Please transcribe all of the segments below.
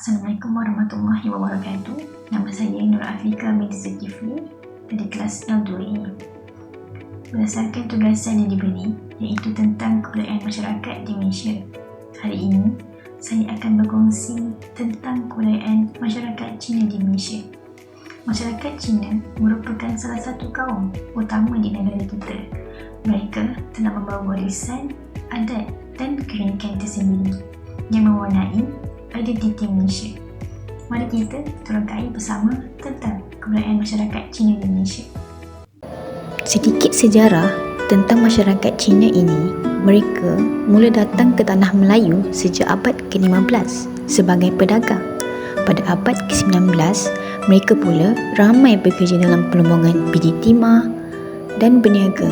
Assalamualaikum warahmatullahi wabarakatuh. Nama saya Nur Afika bin Zulkifli dari kelas L2A. Berdasarkan tugasan yang diberi iaitu tentang kebudayaan masyarakat di Malaysia. Hari ini, saya akan berkongsi tentang kebudayaan masyarakat Cina di Malaysia. Masyarakat Cina merupakan salah satu kaum utama di negara kita. Mereka telah membawa warisan, adat dan keunikan tersendiri yang mewarnai identiti Malaysia. Mari kita terangkai bersama tentang kebudayaan masyarakat Cina di Malaysia. Sedikit sejarah tentang masyarakat Cina ini, mereka mula datang ke tanah Melayu sejak abad ke-15 sebagai pedagang. Pada abad ke-19, mereka pula ramai bekerja dalam perlumbungan biji timah dan berniaga.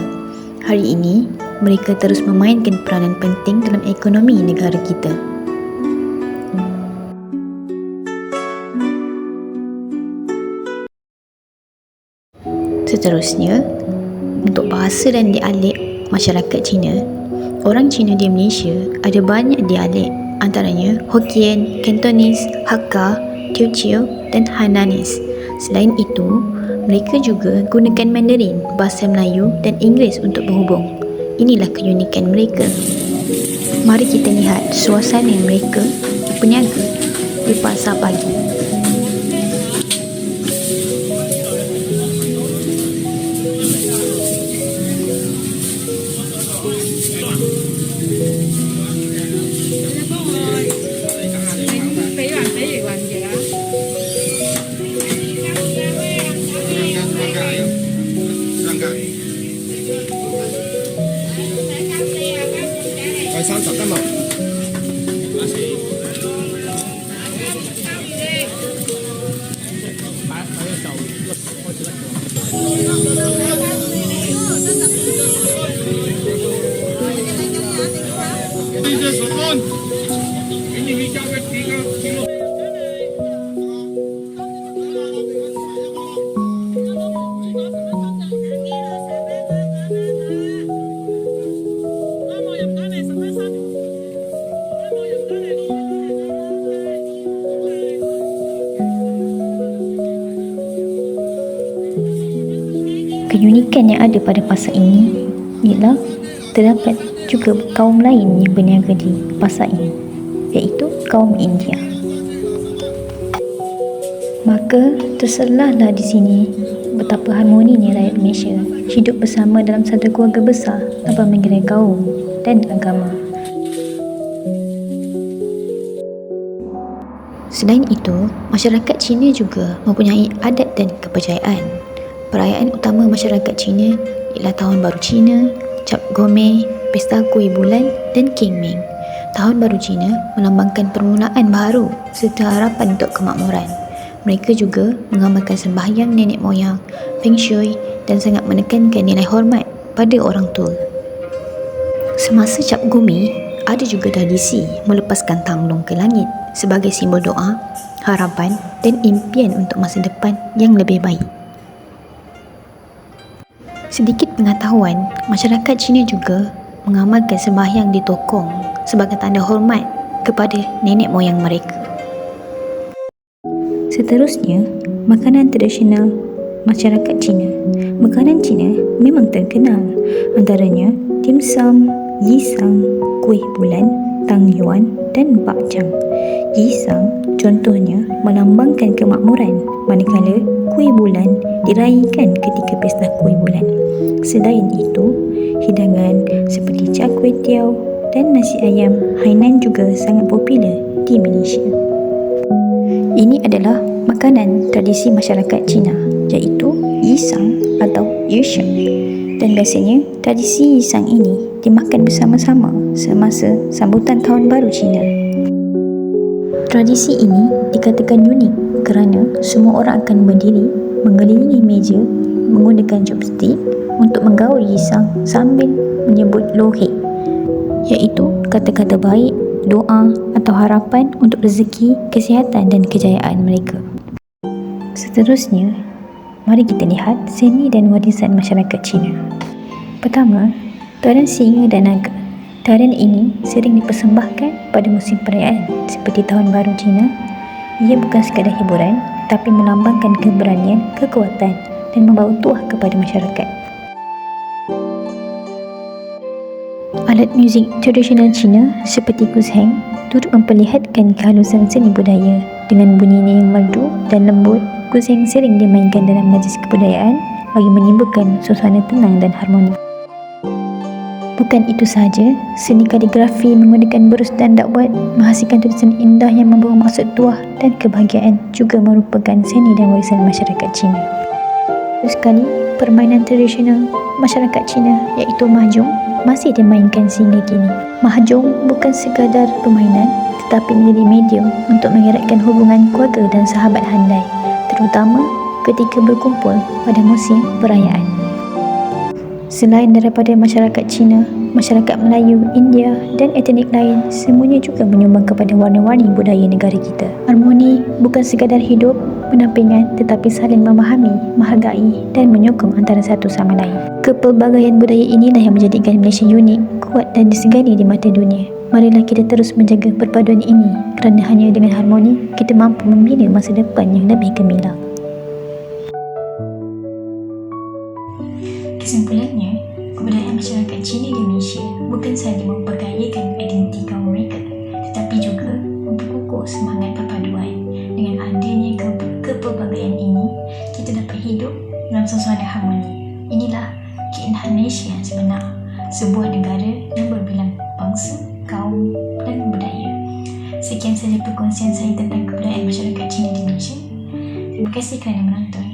Hari ini, mereka terus memainkan peranan penting dalam ekonomi negara kita. Seterusnya, untuk bahasa dan dialek masyarakat Cina, orang Cina di Malaysia ada banyak dialek antaranya Hokkien, Cantonese, Hakka, Teochew dan Hainanese. Selain itu, mereka juga gunakan Mandarin, bahasa Melayu dan Inggeris untuk berhubung. Inilah keunikan mereka. Mari kita lihat suasana mereka berniaga di pasar pagi. Keunikan yang ada pada pasar ini ialah terdapat juga kaum lain yang berniaga di pasar ini iaitu kaum India. Maka terselahlah di sini betapa harmoninya rakyat Malaysia hidup bersama dalam satu keluarga besar tanpa mengira kaum dan agama. Selain itu, masyarakat Cina juga mempunyai adat dan kepercayaan Perayaan utama masyarakat Cina ialah Tahun Baru Cina, Gome, Pesta Kuih Bulan dan King Ming. Tahun Baru Cina melambangkan permulaan baru serta harapan untuk kemakmuran. Mereka juga mengamalkan sembahyang nenek moyang, feng shui dan sangat menekankan nilai hormat pada orang tua. Semasa Cap Gome, ada juga tradisi melepaskan tanglong ke langit sebagai simbol doa, harapan dan impian untuk masa depan yang lebih baik. Sedikit pengetahuan, masyarakat Cina juga mengamalkan sembahyang di tokong sebagai tanda hormat kepada nenek moyang mereka. Seterusnya, makanan tradisional masyarakat Cina. Makanan Cina memang terkenal antaranya dim sum, yisang, kuih bulan, tang yuan dan bakcang. Yisang contohnya melambangkan kemakmuran manakala kuih bulan diraihkan ketika pesta kuih bulan. Selain itu, hidangan seperti cak kuih tiaw dan nasi ayam Hainan juga sangat popular di Malaysia. Ini adalah makanan tradisi masyarakat Cina iaitu yisang atau yusheng. Dan biasanya tradisi yisang ini dimakan bersama-sama semasa sambutan tahun baru Cina. Tradisi ini dikatakan unik kerana semua orang akan berdiri mengelilingi meja menggunakan chopstick untuk menggaul yisang sambil menyebut lohek iaitu kata-kata baik, doa atau harapan untuk rezeki, kesihatan dan kejayaan mereka. Seterusnya, mari kita lihat seni dan warisan masyarakat Cina. Pertama, tarian singa dan naga. Tarian ini sering dipersembahkan pada musim perayaan seperti Tahun Baru Cina, ia bukan sekadar hiburan tetapi melambangkan keberanian, kekuatan dan membawa tuah kepada masyarakat. Alat muzik tradisional Cina seperti guzheng turut memperlihatkan kehalusan seni budaya dengan bunyinya yang merdu dan lembut guzheng sering dimainkan dalam majlis kebudayaan bagi menimbulkan suasana tenang dan harmoni. Bukan itu sahaja, seni kaligrafi menggunakan berus dan dakwat menghasilkan tulisan indah yang membawa maksud tuah dan kebahagiaan juga merupakan seni dan warisan masyarakat Cina. Terus sekali, permainan tradisional masyarakat Cina iaitu mahjong masih dimainkan sehingga kini. Mahjong bukan sekadar permainan tetapi menjadi medium untuk mengeratkan hubungan keluarga dan sahabat handai terutama ketika berkumpul pada musim perayaan. Selain daripada masyarakat Cina, masyarakat Melayu, India dan etnik lain semuanya juga menyumbang kepada warna-warni budaya negara kita. Harmoni bukan sekadar hidup penampingan tetapi saling memahami, menghargai dan menyokong antara satu sama lain. Kepelbagaian budaya inilah yang menjadikan Malaysia unik, kuat dan disegani di mata dunia. Marilah kita terus menjaga perpaduan ini kerana hanya dengan harmoni kita mampu membina masa depan yang lebih gemilang. Suasana harmoni. Inilah keindahan Malaysia yang sebenar, sebuah negara yang berbilang bangsa, kaum dan budaya. Sekian sahaja perkongsian saya tentang kebudayaan masyarakat Cina di Malaysia. Terima kasih kerana menonton.